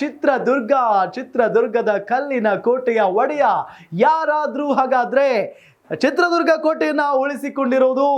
ಚಿತ್ರದುರ್ಗ, ಚಿತ್ರದುರ್ಗದ ಕಲ್ಲಿನ ಕೋಟೆಯ ಒಡೆಯ ಯಾರಾದ್ರೂ ಹಾಗಾದ್ರೆ ಚಿತ್ರದುರ್ಗ ಕೋಟೆಯನ್ನ ಉಳಿಸಿಕೊಂಡಿರೋದು?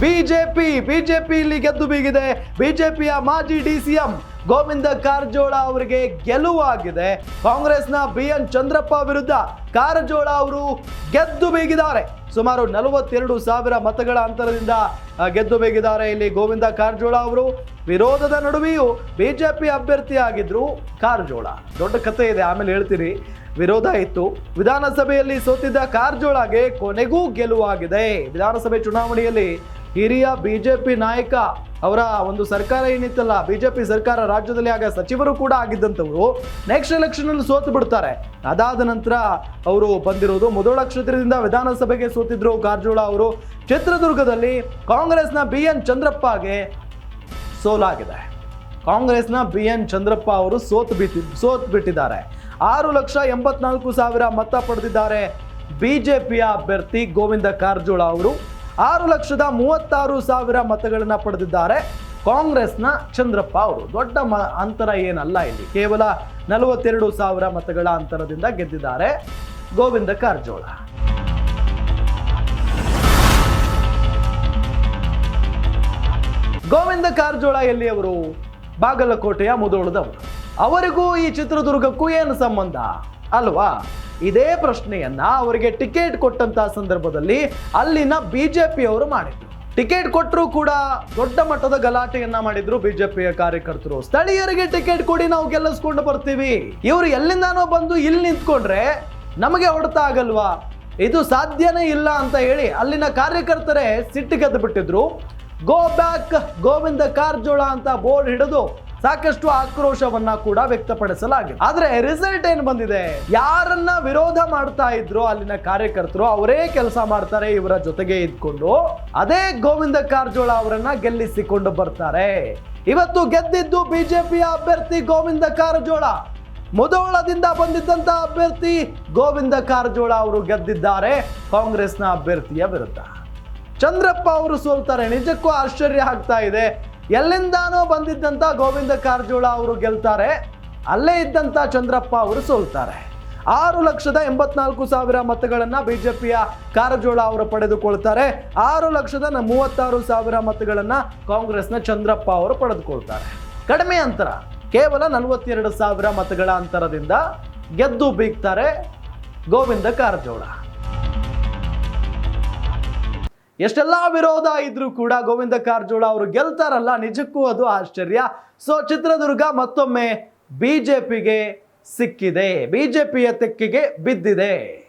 ಬಿಜೆಪಿ ಬಿಜೆಪಿ ಇಲ್ಲಿ ಗೆದ್ದು ಬೀಗಿದೆ. ಬಿಜೆಪಿಯ ಮಾಜಿ D C M Govinda Karajol ಅವರಿಗೆ ಗೆಲುವಾಗಿದೆ. ಕಾಂಗ್ರೆಸ್ನ ಬಿ ಎನ್ ಚಂದ್ರಪ್ಪ ವಿರುದ್ಧ ಕಾರಜೋಳ ಅವರು ಗೆದ್ದು ಬೀಗಿದ್ದಾರೆ. ಸುಮಾರು ನಲವತ್ತೆರಡು ಸಾವಿರ ಮತಗಳ ಅಂತರದಿಂದ ಗೆದ್ದು ಬೀಗಿದ್ದಾರೆ ಇಲ್ಲಿ ಗೋವಿಂದ ಕಾರಜೋಳ ಅವರು. ವಿರೋಧದ ನಡುವೆಯೂ ಬಿಜೆಪಿ ಅಭ್ಯರ್ಥಿಯಾಗಿದ್ರು ಕಾರಜೋಳ. ದೊಡ್ಡ ಕಥೆ ಇದೆ, ಆಮೇಲೆ ಹೇಳ್ತೀರಿ ವಿರೋಧ ಇತ್ತು. ವಿಧಾನಸಭೆಯಲ್ಲಿ ಸೋತಿದ್ದ ಕಾರಜೋಳಗೆ ಕೊನೆಗೂ ಗೆಲುವಾಗಿದೆ. ವಿಧಾನಸಭೆ ಚುನಾವಣೆಯಲ್ಲಿ ಹಿರಿಯ ಬಿಜೆಪಿ ನಾಯಕ ಅವರ ಒಂದು ಸರ್ಕಾರ ಏನಿತ್ತಲ್ಲ, ಬಿಜೆಪಿ ಸರ್ಕಾರ ರಾಜ್ಯದಲ್ಲಿ ಆಗ ಸಚಿವರು ಕೂಡ ಆಗಿದ್ದಂಥವರು ನೆಕ್ಸ್ಟ್ ಎಲೆಕ್ಷನ್ ಅಲ್ಲಿ ಸೋತು ಬಿಡ್ತಾರೆ. ಅದಾದ ನಂತರ ಅವರು ಬಂದಿರೋದು ಮೊದಲ ಕ್ಷೇತ್ರದಿಂದ ವಿಧಾನಸಭೆಗೆ ಸೋತಿದ್ರು ಕಾರಜೋಳ ಅವರು. ಚಿತ್ರದುರ್ಗದಲ್ಲಿ ಕಾಂಗ್ರೆಸ್ನ ಬಿ ಎನ್ ಚಂದ್ರಪ್ಪಗೆ ಸೋಲಾಗಿದೆ. ಕಾಂಗ್ರೆಸ್ನ ಬಿ ಎನ್ ಚಂದ್ರಪ್ಪ ಅವರು ಸೋತು ಬಿಟ್ಟಿ, ಸೋತು ಬಿಟ್ಟಿದ್ದಾರೆ. ಆರು ಲಕ್ಷ ಎಂಬತ್ನಾಲ್ಕು ಸಾವಿರ ಮತ ಪಡೆದಿದ್ದಾರೆ ಬಿಜೆಪಿಯ ಅಭ್ಯರ್ಥಿ ಗೋವಿಂದ ಕಾರಜೋಳ ಅವರು. ಆರು ಲಕ್ಷದ ಮೂವತ್ತಾರು ಸಾವಿರ ಮತಗಳನ್ನು ಪಡೆದಿದ್ದಾರೆ. ಕಾಂಗ್ರೆಸ್ನ ಚಂದ್ರಪ್ಪ ಅವರು. ದೊಡ್ಡ ಮ ಅಂತರ ಏನಲ್ಲ ಇಲ್ಲಿ. ಕೇವಲ ನಲವತ್ತೆರಡು ಸಾವಿರ ಮತಗಳ ಅಂತರದಿಂದ ಗೆದ್ದಿದ್ದಾರೆ ಗೋವಿಂದ ಕಾರಜೋಳ. ಗೋವಿಂದ ಕಾರಜೋಳ ಎಲ್ಲಿಯವರು? ಬಾಗಲಕೋಟೆಯ ಮುದೋಳದವರು. ಅವರಿಗೂ ಈ ಚಿತ್ರದುರ್ಗಕ್ಕೂ ಏನು ಸಂಬಂಧ? ಅಲ್ವಾ? ಇದೇ ಪ್ರಶ್ನೆಯನ್ನ ಅವರಿಗೆ ಟಿಕೆಟ್ ಕೊಟ್ಟಂತಹ ಸಂದರ್ಭದಲ್ಲಿ ಅಲ್ಲಿನ ಬಿಜೆಪಿಯವರು ಮಾಡಿದ್ರು. ಟಿಕೆಟ್ ಕೊಟ್ಟರು ಕೂಡ ದೊಡ್ಡ ಮಟ್ಟದ ಗಲಾಟೆಯನ್ನ ಮಾಡಿದ್ರು ಬಿಜೆಪಿಯ ಕಾರ್ಯಕರ್ತರು. ಸ್ಥಳೀಯರಿಗೆ ಟಿಕೆಟ್ ಕೊಡಿ ನಾವು ಗೆಲ್ಲಿಸ್ಕೊಂಡು ಬರ್ತೀವಿ. ಇವರು ಎಲ್ಲಿಂದಾನೋ ಬಂದು ಇಲ್ಲಿ ನಿಂತ್ಕೊಂಡ್ರೆ ನಮಗೆ ಹೊಡೆತ ಆಗಲ್ವಾ? ಇದು ಸಾಧ್ಯನೇ ಇಲ್ಲ ಅಂತ ಹೇಳಿ ಅಲ್ಲಿನ ಕಾರ್ಯಕರ್ತರೇ ಸಿಟ್ಟಿಗೆದ್ದು ಬಿಟ್ಟಿದ್ರು ಗೋ ಬ್ಯಾಕ್ ಗೋವಿಂದ ಕಾರ್ಜೋಳ ಅಂತ ಬೋರ್ಡ್ ಹಿಡಿದು ಸಾಕಷ್ಟು ಆಕ್ರೋಶವನ್ನ ಕೂಡ ವ್ಯಕ್ತಪಡಿಸಲಾಗಿದೆ. ಆದ್ರೆ ರಿಸಲ್ಟ್ ಏನ್ ಬಂದಿದೆ? ಯಾರನ್ನ ವಿರೋಧ ಮಾಡ್ತಾ ಇದ್ರು ಅಲ್ಲಿನ ಕಾರ್ಯಕರ್ತರು ಅವರೇ ಕೆಲಸ ಮಾಡ್ತಾರೆ, ಇವರ ಜೊತೆಗೆ ಇದ್ಕೊಂಡು ಅದೇ ಗೋವಿಂದ ಕಾರಜೋಳ ಅವರನ್ನ ಗೆಲ್ಲಿಸಿಕೊಂಡು ಬರ್ತಾರೆ. ಇವತ್ತು ಗೆದ್ದಿದ್ದು ಬಿಜೆಪಿಯ ಅಭ್ಯರ್ಥಿ ಗೋವಿಂದ ಕಾರಜೋಳ. ಮುದೋಳದಿಂದ ಬಂದಿದ್ದಂತ ಅಭ್ಯರ್ಥಿ ಗೋವಿಂದ ಕಾರಜೋಳ ಅವರು ಗೆದ್ದಿದ್ದಾರೆ ಕಾಂಗ್ರೆಸ್ನ ಅಭ್ಯರ್ಥಿಯ ವಿರುದ್ಧ. ಚಂದ್ರಪ್ಪ ಅವರು ಸೋಲ್ತಾರೆ. ನಿಜಕ್ಕೂ ಆಶ್ಚರ್ಯ ಆಗ್ತಾ ಇದೆ. ಎಲ್ಲಿಂದಾನೋ ಬಂದಿದ್ದಂತ ಗೋವಿಂದ ಕಾರಜೋಳ ಅವರು ಗೆಲ್ತಾರೆ, ಅಲ್ಲೇ ಇದ್ದಂತ ಚಂದ್ರಪ್ಪ ಅವರು ಸೋಲ್ತಾರೆ. ಆರು ಲಕ್ಷದ ಎಂಬತ್ನಾಲ್ಕು ಸಾವಿರ ಮತಗಳನ್ನ ಬಿಜೆಪಿಯ ಕಾರಜೋಳ ಅವರು ಪಡೆದುಕೊಳ್ತಾರೆ. ಆರು ಲಕ್ಷದ ಮೂವತ್ತಾರು ಸಾವಿರ ಮತಗಳನ್ನ ಕಾಂಗ್ರೆಸ್ನ ಚಂದ್ರಪ್ಪ ಅವರು ಪಡೆದುಕೊಳ್ತಾರೆ. ಕಡಿಮೆ ಅಂತರ, ಕೇವಲ ನಲವತ್ತೆರಡು ಸಾವಿರ ಮತಗಳ ಅಂತರದಿಂದ ಗೆದ್ದು ಬೀಗ್ತಾರೆ ಗೋವಿಂದ ಕಾರಜೋಳ. ಎಷ್ಟೆಲ್ಲಾ ವಿರೋಧ ಇದ್ರೂ ಕೂಡ ಗೋವಿಂದ ಕಾರಜೋಳ ಅವರು ಗೆಲ್ತಾರಲ್ಲ, ನಿಜಕ್ಕೂ ಅದು ಆಶ್ಚರ್ಯ. ಸೊ ಚಿತ್ರದುರ್ಗ ಮತ್ತೊಮ್ಮೆ ಬಿಜೆಪಿಗೆ ಸಿಕ್ಕಿದೆ. ಬಿಜೆಪಿಯ ತೆಕ್ಕಿಗೆ ಬಿದ್ದಿದೆ.